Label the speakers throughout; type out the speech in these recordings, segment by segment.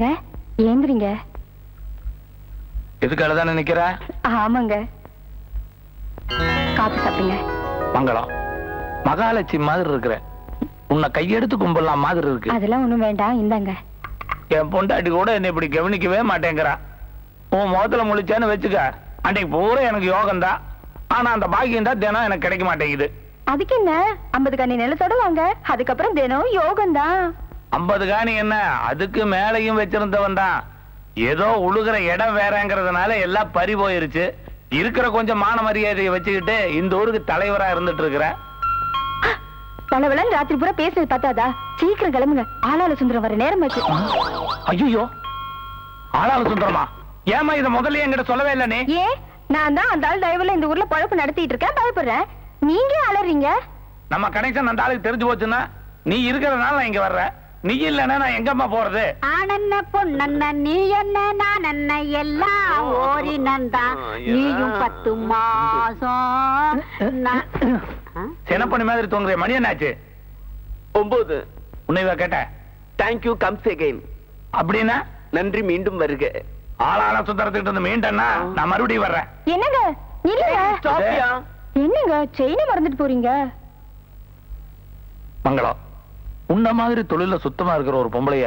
Speaker 1: ஏங்க ஏந்திரிங்க.
Speaker 2: எதுக்காக தானே நிக்கிற?
Speaker 1: ஆமாங்க. காப்பி சாப்பிடுங்க.
Speaker 2: மங்களம். மகாலட்சுமி மாதிரி இருக்கிற. உன்னை கையெடுத்து கும்பிடலாம் மாதிரி இருக்கு.
Speaker 1: அதெல்லாம் ஒண்ணும் வேண்டாம் இந்தாங்க.
Speaker 2: என் பொண்டாட்டி கூட என்னை இப்படி கவனிக்கவே மாட்டேங்கிறா. உன் முகத்துல முழிச்சேன்னு வச்சுக்க அன்னைக்கு பூரா எனக்கு யோகம் தான் ஆனா அந்த பாக்கியம் தான் தினம் எனக்கு கிடைக்க மாட்டேங்குது.
Speaker 1: அதுக்கு என்ன? ஐம்பது கண்ணி நிலத்தோட வாங்க அதுக்கப்புறம் தினம் யோகம் தான்
Speaker 2: ஐம்பது காணி என்ன? அதுக்கு மேலையும் வச்சிருந்தவன் தான். ஏதோ உழுகிற இடம் வேறங்கிறதுனால எல்லாம் பறி போயிருச்சு. இருக்கிற கொஞ்சம் மான மரியாதையை வச்சுக்கிட்டு இந்த ஊருக்கு தலைவரா இருந்துட்டு இருக்கிற.
Speaker 1: பலவளன் ராத்திரி பூரா பேசுறது பார்த்தாதா சீக்கிரம் கிளம்புங்க. ஆளாள சுந்தரம் வர நேரம் ஆச்சு.
Speaker 2: ஐயோ ஆளாள சுந்தரமா? ஏமா இத முதல்ல என்கிட்ட சொல்லவே இல்லை நீ?
Speaker 1: ஏன் நான் தான் அந்த ஆள் தயவுல இந்த ஊர்ல பழப்பு நடத்திட்டு இருக்கேன். பயப்படுறேன். நீங்க அலறீங்க?
Speaker 2: நம்ம கனெக்ஷன் அந்த ஆளுக்கு தெரிஞ்சு போச்சுன்னா நீ இருக்கிறதுனால நான் இங்க வர்றேன். நீ இல்லைன்னா நான் எங்கம்மா போறது?
Speaker 3: ஆனன்ன பொன்னன்ன நீ என்ன நான் என்ன எல்லாம் ஓரி நந்தா நீயும் பத்து மாசம்?
Speaker 2: சினப்பணி மாதிரி தோங்குற மணி என்னாச்சு?
Speaker 4: ஒன்பது
Speaker 2: உன்னை இவ கேட்ட.
Speaker 4: தேங்க்யூ கம்ஸ் அகைன்
Speaker 2: அப்படின்னா?
Speaker 4: நன்றி மீண்டும் வருக.
Speaker 2: ஆளாள சுந்தரத்துக்கிட்ட இருந்து மீண்டன்னா நான் மறுபடியும் வர்றேன்.
Speaker 1: என்னங்க? இல்லங்க
Speaker 4: ஸ்டாப்யா
Speaker 1: என்னங்க? செயினை மறந்துட்டு போறீங்க?
Speaker 2: மங்களம். உன்ன மாதிரி தொழில சுத்தமா இருக்கிற ஒரு பொம்பளைய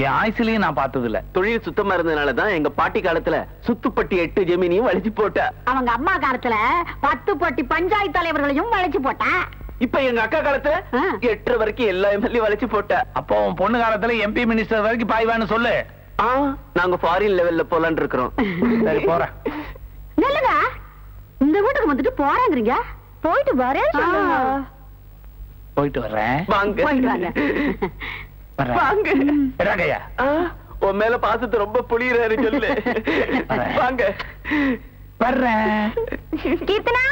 Speaker 2: என் ஆயுசிலையும் நான் பார்த்தது இல்ல
Speaker 4: தொழில் சுத்தமா இருந்ததுனால தான் எங்க பாட்டி காலத்துல சுத்துப்பட்டி எட்டு ஜெமினியும் வலிச்சு போட்டா.
Speaker 3: அவங்க அம்மா காலத்துல பத்து பட்டி பஞ்சாயத்து தலைவர்களையும் வளைச்சு போட்டேன்
Speaker 4: இப்ப எங்க அக்கா காலத்துல
Speaker 3: ஆ.
Speaker 4: எட்டரை வரைக்கும் எல்லா எம்எல்ஏ வலிச்சு போட்டா.
Speaker 2: அப்போ உன் பொண்ணு காலத்துல எம்பி மினிஸ்டர் வரைக்கும் பாய்வான்னு சொல்லு.
Speaker 4: ஆ, நாங்க ஃபாரின் லெவல்ல போலான்னு இருக்கிறோம்.
Speaker 2: சரி போறேன்
Speaker 3: நல்லதா இந்த வீட்டுக்கு வந்துட்டு போறாங்கிறீங்க?
Speaker 1: போயிட்டு வரேன்.
Speaker 2: போயிட்டு வர்றேன்.
Speaker 4: வாங்க. ஆ, உன் மேல பாசத்தை ரொம்ப புளியறாரு சொல்லு. வாங்க.
Speaker 2: வர்றேன்.
Speaker 1: கீர்த்தனா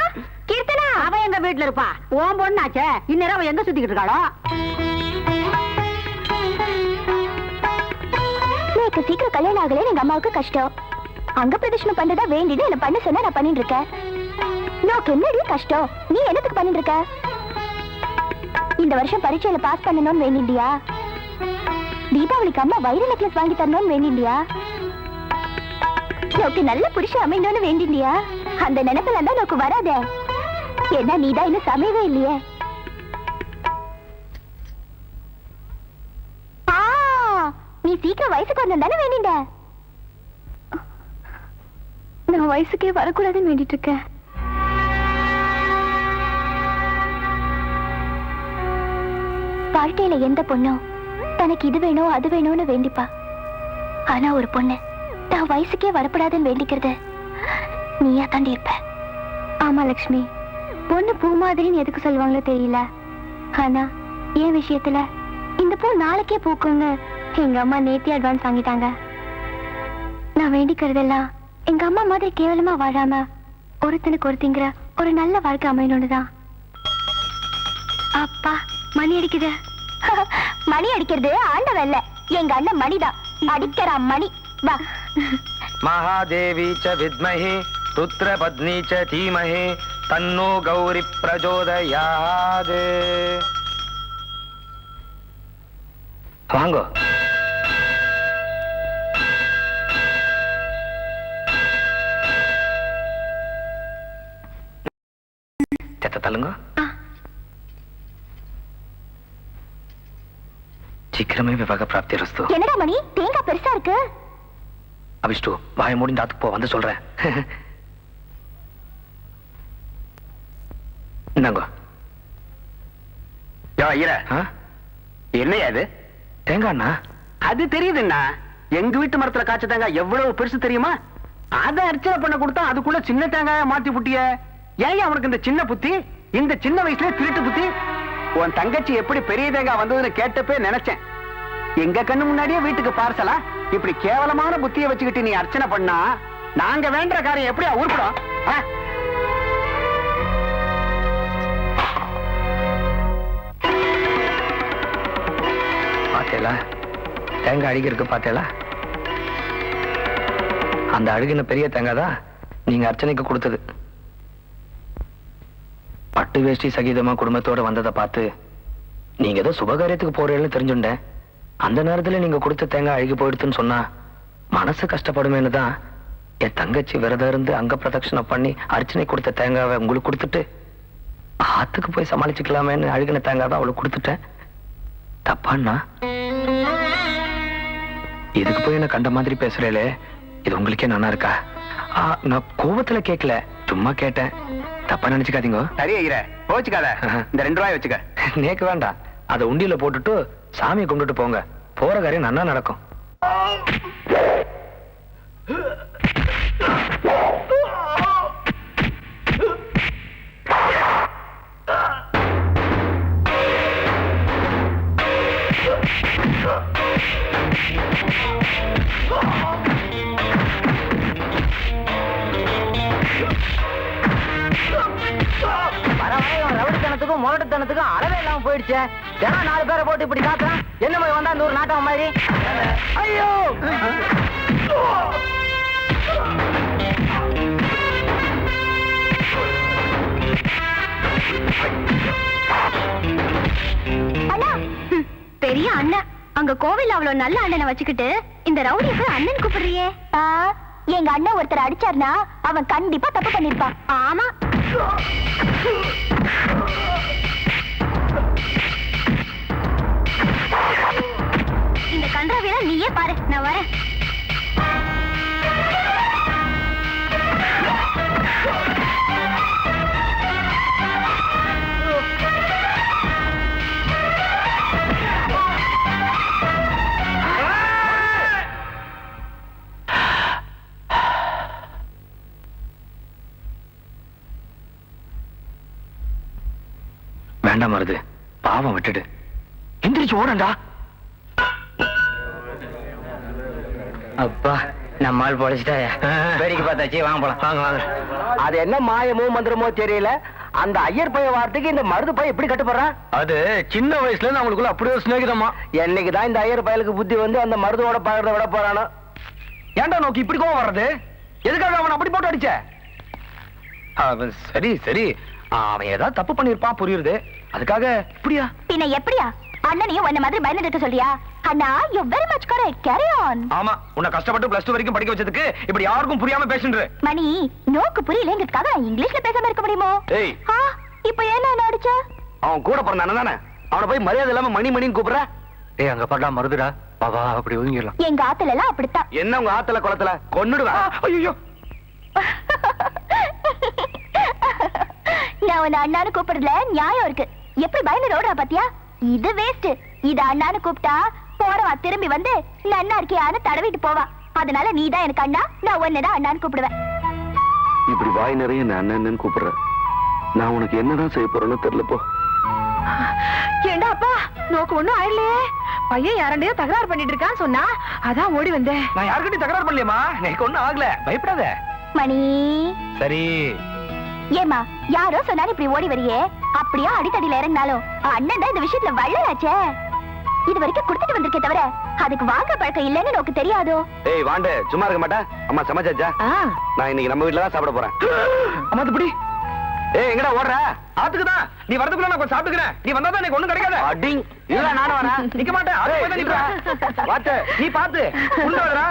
Speaker 1: கீர்த்தனா
Speaker 3: அவ எங்க வீட்டுல இருப்பா? ஓன் பொண்ணாச்சே இந்நேரம் அவ எங்க சுத்திக்கிட்டு இருக்காளோ?
Speaker 1: எனக்கு சீக்கிரம் கல்யாணம் ஆகல எங்க அம்மாவுக்கு கஷ்டம். அங்க பிரதர்ஷனம் பண்றதா வேண்டிட்டு என்ன பண்ண சொன்னா நான் பண்ணிட்டு இருக்கேன். நோக்கு என்னடி கஷ்டம்? நீ என்னத்துக்கு பண்ணிட்டு இருக்க? இந்த வருஷம் பரீட்சையில பாஸ் பண்ணணும்னு வேண்டிண்டியா தீபாவளிக்கு அம்மா வைர நெக்லஸ் வாங்கி தரணும்னு வேண்டிண்டியா நோக்கு நல்ல புருஷன் அமையணும்னு வேண்டிண்டியா அந்த நினைப்புல தான் நோக்கு வராதே. என்ன நீதான் இன்னும் சமையவே இல்லையே. நீ சீக்கிரம் வயசுக்கு வரணும் தானே வேண்டிண்ட நான் வயசுக்கே வரக்கூடாதுன்னு வேண்டிட்டு இருக்கேன். வாழ்க்கையில எந்த பொண்ணும் தனக்கு இது வேணும் அது வேணும்னு வேண்டிப்பா. ஆனா ஒரு பொண்ணு தான் வயசுக்கே வரப்படாதுன்னு வேண்டிக்கிறது நீயா தாண்டி இருப்ப. ஆமா லக்ஷ்மி. பொண்ணு பூ மாதிரின்னு எதுக்கு சொல்லுவாங்களோ தெரியல. ஆனா என் விஷயத்துல இந்த பூ நாளைக்கே பூக்கும்னு எங்க அம்மா நேத்தி அட்வான்ஸ் வாங்கிட்டாங்க. நான் வேண்டிக்கிறதெல்லாம் எங்க அம்மா மாதிரி கேவலமா வாழாம ஒருத்தனுக்கு ஒருத்திங்கிற ஒரு நல்ல வாழ்க்கை அமையணும்னு தான் அப்பா மணி அடிக்குது. மணி அடிக்கிறது ஆண்டவன் இல்ல எங்க அண்ணன் மணிதான். அடிக்கிறான் மணி. வா.
Speaker 5: மகாதேவி ச வித்மஹி ருத்ர பத்னி தீமஹி தன்னோ கௌரி பிரஜோதயாது. வாங்கோ. చెత్త తలుంగో சீக்கிரமே விவாக பிராப்தி ரஸ்து.
Speaker 1: என்னடா மணி? தேங்காய் பெருசா இருக்கு.
Speaker 5: அபிஷ்டு வாய மூடி தாத்துக்கு போ வந்து சொல்றேன். இந்தாங்க.
Speaker 4: யோ ஐயர.
Speaker 5: ஆ?
Speaker 4: என்னையா அது
Speaker 5: தேங்காய்ண்ணா
Speaker 4: அது தெரியுதுண்ணா. எங்க வீட்டு மரத்துல காய்ச்ச தேங்காய் எவ்வளவு பெருசு தெரியுமா? அத அர்ச்சனை பண்ண கொடுத்தா அதுக்குள்ள சின்ன தேங்காய மாத்தி புட்டிய. ஏன் அவனுக்கு இந்த சின்ன புத்தி? இந்த சின்ன வயசுல திருட்டு புத்தி? உன் தங்கச்சி எப்படி பெரிய தேங்காய் வந்ததுன்னு கேட்டப்பே நினைச்சேன். எங்க கண்ணு முன்னாடியே வீட்டுக்கு பார்சலா? இப்படி கேவலமான புத்திய வச்சுக்கிட்டு நீ அர்ச்சனை பண்ணா நாங்க வேண்ட காரியம் எப்படி உருப்படும்?
Speaker 5: பாத்தேலா? தேங்காய் அடிக்கிறதுக்கு பாத்தேலா? அந்த அழுகின பெரிய தேங்காய் தான் நீங்க அர்ச்சனைக்கு கொடுத்தது. பட்டு வேஷ்டி சகிதமா குடும்பத்தோட வந்ததை பார்த்து நீங்க ஏதோ சுபகாரியத்துக்கு போறீங்கன்னு தெரிஞ்சுட்டேன் அந்த நேரத்துல நீங்க கொடுத்த தேங்காய் அழுகி போயிடுதுன்னு சொன்னா மனசு கஷ்டப்படுமேன்னு தான் என் தங்கச்சி விரதம் இருந்து அங்க பிரதட்சணை பண்ணி அர்ச்சனை கொடுத்த தேங்காவை உங்களுக்கு கொடுத்துட்டு ஆத்துக்கு போய் சமாளிச்சுக்கலாமேன்னு அழுகின தேங்காய் தான் அவளுக்கு கொடுத்துட்டேன். தப்பாண்ணா? இதுக்கு போய் என்ன கண்ட மாதிரி பேசுறேலே இது உங்களுக்கே நல்லா இருக்கா? நான் கோபத்துல கேட்கல சும்மா கேட்டேன். தப்பா நினைச்சுக்காதீங்க.
Speaker 4: சரி ஐயர போச்சுக்காத இந்த ரெண்டு ரூபாய் வச்சுக்க.
Speaker 5: நேக்கு வேண்டாம். அதை உண்டியில போட்டுட்டு சாமியை கும்பிட்டுட்டு போங்க. போற காரியம் நன்னா நடக்கும்.
Speaker 6: போயிடுச்சு. தினம் நாலு பேரை போட்டு இப்படி காத்துறான் என்ன போய் வந்தா நூறு நாட்டம் மாதிரி ஐயோ!
Speaker 1: அண்ணா ஹம், பெரிய அண்ணன் அங்க கோவில் அவ்வளவு நல்ல அண்ணனை வச்சுக்கிட்டு இந்த ரவுடிய போய் அண்ணன் கூப்பிடுறியே. எங்க அண்ணன் ஒருத்தர் அடிச்சார்னா அவன் கண்டிப்பா தப்பு பண்ணிருப்பான். ஆமா. கன்றாவியெல்லாம் நீயே பாரு நான் வரேன்.
Speaker 5: வேண்டாம் மருது பாவம் விட்டுடு. எந்திரிச்சு ஓடண்டா
Speaker 6: அப்பா நம்ம ஆள் பொழைச்சிட்டாயா? வேடிக்கை பார்த்தாச்சு வாங்க போலாம்.
Speaker 5: வாங்க வாங்க.
Speaker 4: அது என்ன மாயமோ மந்திரமோ தெரியல. அந்த ஐயர் பைய வார்த்தைக்கு இந்த மருது பைய எப்படி கட்டுப்படுறான்
Speaker 5: அது சின்ன வயசுல இருந்து அவங்களுக்குள்ள அப்படியே ஒரு சிநேகிதமா
Speaker 4: என்னைக்கு தான் இந்த ஐயர் பயலுக்கு புத்தி வந்து அந்த மருதோட பழகிறத விட போறானோ?
Speaker 5: ஏன்டா நோக்கி இப்படி கோவம் வர்றது? எதுக்காக அவன் அப்படி போட்டு அடிச்ச? அவன் சரி சரி. அவன் ஏதாவது தப்பு பண்ணிருப்பான் புரியுது. அதுக்காக இப்படியா?
Speaker 1: பின்ன எப்படியா? அண்ணனையும் உன்ன மாதிரி பயந்து இருக்க சொல்றியா? அண்ணா you very much correct carry on
Speaker 5: ஆமா உன்னை கஷ்டப்பட்டு பிளஸ் டூ வரைக்கும் படிக்க வச்சதுக்கு இப்படி யாருக்கும் புரியாம பேசுன்ற.
Speaker 1: மணி நோக்கு புரியலங்கிறதுக்காக நான் இங்கிலீஷ்ல பேசாம இருக்க முடியுமோ?
Speaker 5: ஏய்.
Speaker 1: ஆ, இப்ப ஏன் என்ன அடிச்ச
Speaker 4: அவன் கூட பிறந்தானே தானே? அவனை போய் மரியாதை இல்லாம மணி மணின்னு கூப்பிடுற?
Speaker 5: ஏய் அங்க படலாம் மருதுடா. பாபா அப்படி ஒதுங்கிடலாம்.
Speaker 1: எங்க ஆத்துல எல்லாம் அப்படித்தான்.
Speaker 4: என்ன உங்க ஆத்துல குளத்துல? கொன்னுடுவேன்.
Speaker 5: ஐயோ.
Speaker 1: நான் உன்னை அண்ணான்னு கூப்பிடுறதுல நியாயம் இருக்கு. எப்படி பயந்து ரோடுறா பாத்தியா? இது வேஸ்ட் இது அண்ணான்னு கூப்பிட்டா போறவா திரும்பி வந்து நன்னா இருக்கியான்னு தடவிட்டு போவா. அதனால நீ தான் எனக்கு அண்ணா நான் உன்னதான் அண்ணான்னு கூப்பிடுவேன்.
Speaker 7: இப்படி வாய் நிறைய நான் அண்ணன் கூப்பிடுறேன். நான் உனக்கு என்னதான் செய்ய போறேன்னு தெரியல போ.
Speaker 8: ஏண்டா அப்பா நோக்கு ஒண்ணும் ஆயிடலையே. பையன் யாரண்டையோ தகராறு பண்ணிட்டு இருக்கான்னு சொன்னா அதான் ஓடி வந்தேன்.
Speaker 5: நான் யாருக்கிட்டையும் தகராறு பண்ணலையேம்மா. எனக்கு ஒண்ணும் ஆகல. பயப்படாத.
Speaker 1: மணி.
Speaker 5: சரி.
Speaker 1: ஏமா யாரோ சொன்னாலும் இப்படி ஓடி வரியே. அப்படியே அடித்தடியில இறங்கினாலும்? அண்ணன் தான் இந்த விஷயத்துல வள்ளலாச்சே. இது வரைக்கும் கொடுத்துட்டு வந்திருக்கே தவிர அதுக்கு வாங்க பழக்கம் இல்லைன்னு நோக்கு தெரியாதோ?
Speaker 4: ஏய் வாண்டு சும்மா இருக்க மாட்டா அம்மா சமைச்சாச்சா நான் இன்னைக்கு நம்ம வீட்டுல தான் சாப்பிட போறேன்.
Speaker 5: அம்மா அது பிடி.
Speaker 4: ஏய் எங்கடா ஓடுற?
Speaker 5: ஆத்துக்கு தான் நீ வரதுக்குள்ள நான் கொஞ்சம் சாப்பிட்டுக்கிறேன். நீ வந்தா தான் எனக்கு ஒண்ணும் கிடைக்காது.
Speaker 4: அடிங் இல்ல நானும் வரேன்.
Speaker 5: நிக்க மாட்டேன். நீ பாத்து உள்ள வரா